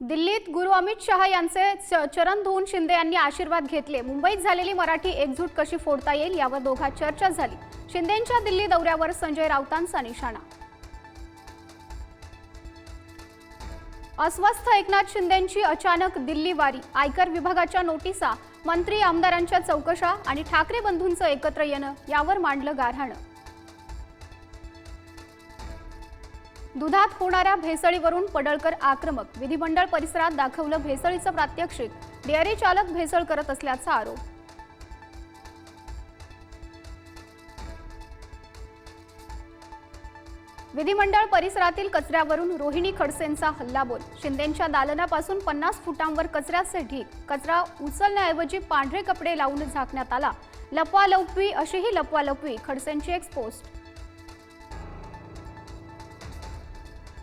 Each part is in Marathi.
दिल्लीत गुरु अमित शहा यांचे च- चरण धुवून शिंदे यांनी आशीर्वाद घेतले. मुंबईत झालेली मराठी एकजूट कशी फोडता येईल यावर दोघात चर्चा झाली. शिंदेंच्या दिल्ली दौऱ्यावर संजय राऊतांचा निशाणा. अस्वस्थ एकनाथ शिंदेंची अचानक दिल्ली वारी. आयकर विभागाच्या नोटिसा मंत्री आमदारांच्या चौकशा आणि ठाकरे बंधूंचं एकत्र येणं यावर मांडलं गारहाणं दुधात होणाऱ्या भेसळीवरून पडळकर आक्रमक. विधिमंडळ परिसरात दाखवलं भेसळीचं प्रात्यक्षिक. डेअरी चालक भेसळ करत असल्याचा आरोप. विधिमंडळ परिसरातील कचऱ्यावरून रोहिणी खडसेंचा हल्लाबोल. शिंदेंच्या दालनापासून पन्नास फुटांवर कचऱ्याचे ढीक कचरा उचलण्याऐवजी पांढरे कपडे लावून झाकण्यात आला. लपवालपवी अशीही लपवालपवी खडसेंची एक्सपोस्ट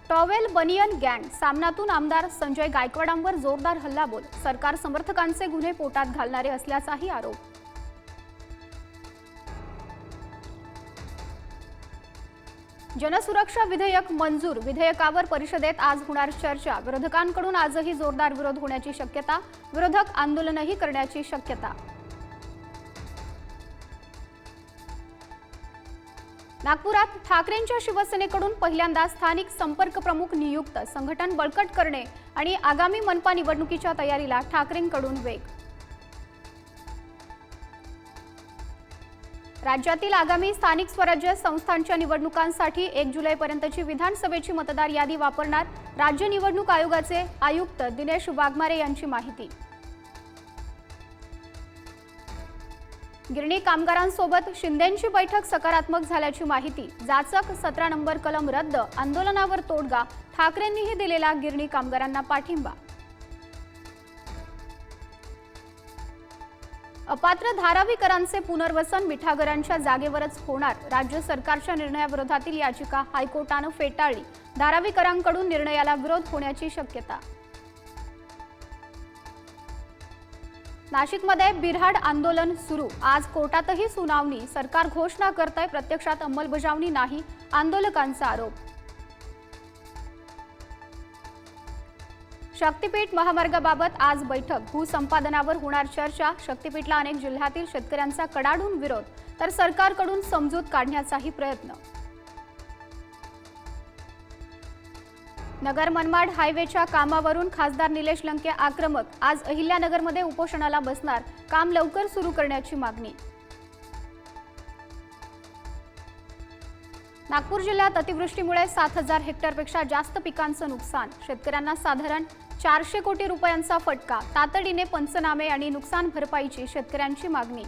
टॉवेल बनियन गँग सामनातून आमदार संजय गायकवाडांवर जोरदार हल्लाबोल सरकार समर्थकांचे गुन्हे पोटात घालणारे असल्याचाही आरोप. जनसुरक्षा विधेयक मंजूर. विधेयकावर परिषदेत आज होणार चर्चा. विरोधकांकडून आजही जोरदार विरोध होण्याची शक्यता. विरोधक आंदोलनही करण्याची शक्यता. नागपुरात ठाकरेंच्या शिवसेनेकडून पहिल्यांदा स्थानिक संपर्क प्रमुख नियुक्त संघटन बळकट करणे आणि आगामी मनपा निवडणुकीच्या तयारीला ठाकरेंकडून वेग. राज्यातील आगामी स्थानिक स्वराज्य संस्थांच्या निवडणुकांसाठी एक जुलैपर्यंतची विधानसभेची मतदार यादी वापरणार राज्य निवडणूक आयोगाचे आयुक्त दिनेश वाघमारे यांची माहिती. गिरणी कामगारांसोबत शिंदेंची बैठक सकारात्मक झाल्याची माहिती. जाचक सतरा नंबर कलम रद्द आंदोलनावर तोडगा ठाकरेंनीही दिलेला गिरणी कामगारांना पाठिंबा. अपात्र धारावीकरांचे पुनर्वसन मिठागरांच्या जागेवरच होणार. राज्य सरकारच्या निर्णयाविरोधातील याचिका हायकोर्टानं फेटाळली. धारावीकरांकडून निर्णयाला विरोध होण्याची शक्यता. नाशिकमध्ये बिऱ्हाड आंदोलन सुरू. आज कोर्टातही सुनावणी. सरकार घोषणा करतंय प्रत्यक्षात अंमलबजावणी नाही आंदोलकांचा आरोप. शक्तीपीठ महामार्गाबाबत आज बैठक. भूसंपादनावर होणार चर्चा. शक्तीपीठला अनेक जिल्ह्यातील शेतकऱ्यांचा कडाडून विरोध. तर सरकारकडून समजूत काढण्याचाही प्रयत्न. नगर मनमाड हायवेच्या कामावरून खासदार निलेश लंके आक्रमक. आज अहिल्यानगरमध्ये उपोषणाला बसणार. काम लवकर सुरू करण्याची मागणी. नागपूर जिल्ह्यात अतिवृष्टीमुळे सात हजार हेक्टरपेक्षा जास्त पिकांचं नुकसान. शेतकऱ्यांना साधारण चारशे कोटी रुपयांचा फटका. तातडीने पंचनामे आणि नुकसान भरपाईची शेतकऱ्यांची मागणी.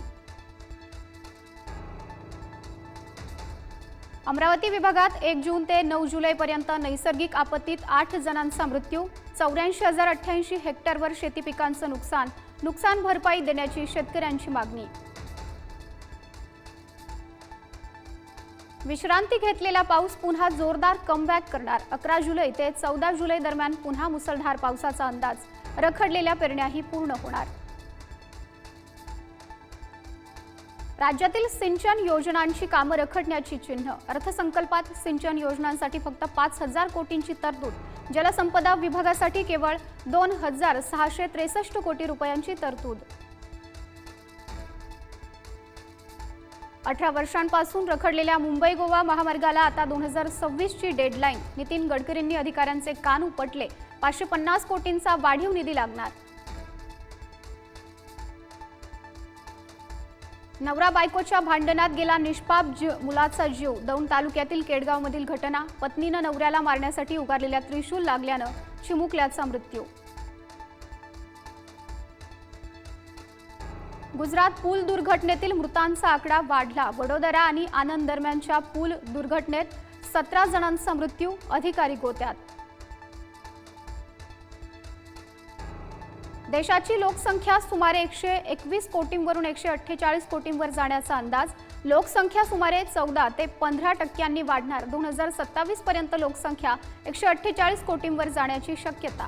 अमरावती विभागात एक जून ते नऊ जुलैपर्यंत नैसर्गिक आपत्तीत आठ जणांचा मृत्यू चौऱ्याऐंशी हजार अठ्ठ्याऐंशी हेक्टरवर शेती पिकांचं नुकसान नुकसान भरपाई देण्याची शेतकऱ्यांची मागणी. विश्रांती घेतलेला पाऊस पुन्हा जोरदार कमबॅक करणार. अकरा जुलै ते चौदा जुलै दरम्यान पुन्हा मुसळधार पावसाचा अंदाज. रखडलेल्या पेरण्याही पूर्ण होणार. राज्यातील सिंचन योजनांची कामं रखडण्याची चिन्ह. अर्थसंकल्पात सिंचन योजनांसाठी फक्त पाच हजार कोटींची तरतूद. जलसंपदा विभागासाठी केवळ दोन हजार सहाशे त्रेसष्ट कोटी रुपयांची तरतूद. अठरा वर्षांपासून रखडलेल्या मुंबई गोवा महामार्गाला आता दोन हजार सव्वीसची डेडलाईन. नितीन गडकरींनी अधिकाऱ्यांचे कान उपटले. पाचशे पन्नास कोटींचा वाढीव निधी लागणार. नवरा बायकोच्या भांडणात गेला निष्पाप जीव मुलाचा जीव. दौंड तालुक्यातील केडगावमधील घटना पत्नीनं नवऱ्याला मारण्यासाठी उगारलेल्या त्रिशूल लागल्यानं चिमुकल्याचा मृत्यू. गुजरात पूल दुर्घटनेतील मृतांचा आकडा वाढला. वडोदरा आणि आनंद दरम्यानच्या पूल दुर्घटनेत सतरा जणांचा मृत्यू अधिकारी गोत्यात. देशाची लोकसंख्या सुमारे एकशे एकवीस कोटींवरून एकशे अठ्ठेचाळीस कोटींवर जाण्याचा अंदाज लोकसंख्या सुमारे चौदा ते पंधरा टक्क्यांनी वाढणार. दोन हजार सत्तावीस पर्यंत लोकसंख्या एकशे अठ्ठेचाळीस कोटींवर जाण्याची शक्यता.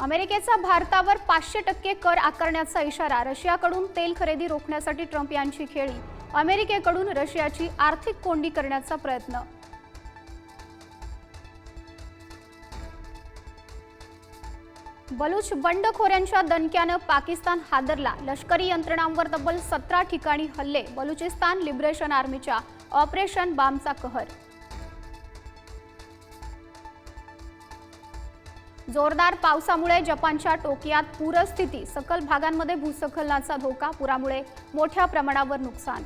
अमेरिकेचा भारतावर पाचशे टक्के कर आकारण्याचा इशारा रशियाकडून तेल खरेदी रोखण्यासाठी ट्रम्प यांची खेळी अमेरिकेकडून रशियाची आर्थिक कोंडी करण्याचा प्रयत्न बलूच बंडखोऱ्यांच्या दणक्यानं पाकिस्तान हादरला. लष्करी यंत्रणांवर तब्बल सतरा ठिकाणी हल्ले. बलुचिस्तान लिबरेशन आर्मीच्या ऑपरेशन बामचा कहर. जोरदार पावसामुळे जपानच्या टोकियात पूरस्थिती. सकल भागांमध्ये भूस्खलनाचा धोका पुरामुळे मोठ्या प्रमाणावर नुकसान.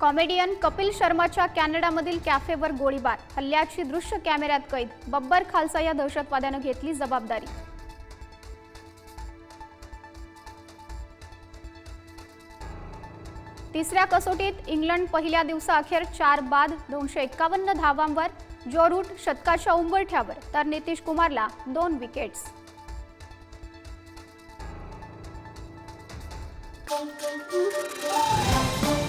कॉमेडियन कपिल शर्माच्या कॅनडामधील कॅफेवर गोळीबार. हल्ल्याची दृश्य कॅमेऱ्यात कैद. बब्बर खालसा या दहशतवाद्यानं घेतली जबाबदारी. तिसऱ्या कसोटीत इंग्लंड पहिल्या दिवसाअखेर चार बाद दोनशे एक्कावन्न धावांवर जो रूट शतकाच्या उंबरठ्यावर तर नितीश कुमारला दोन विकेट्स. Thank you.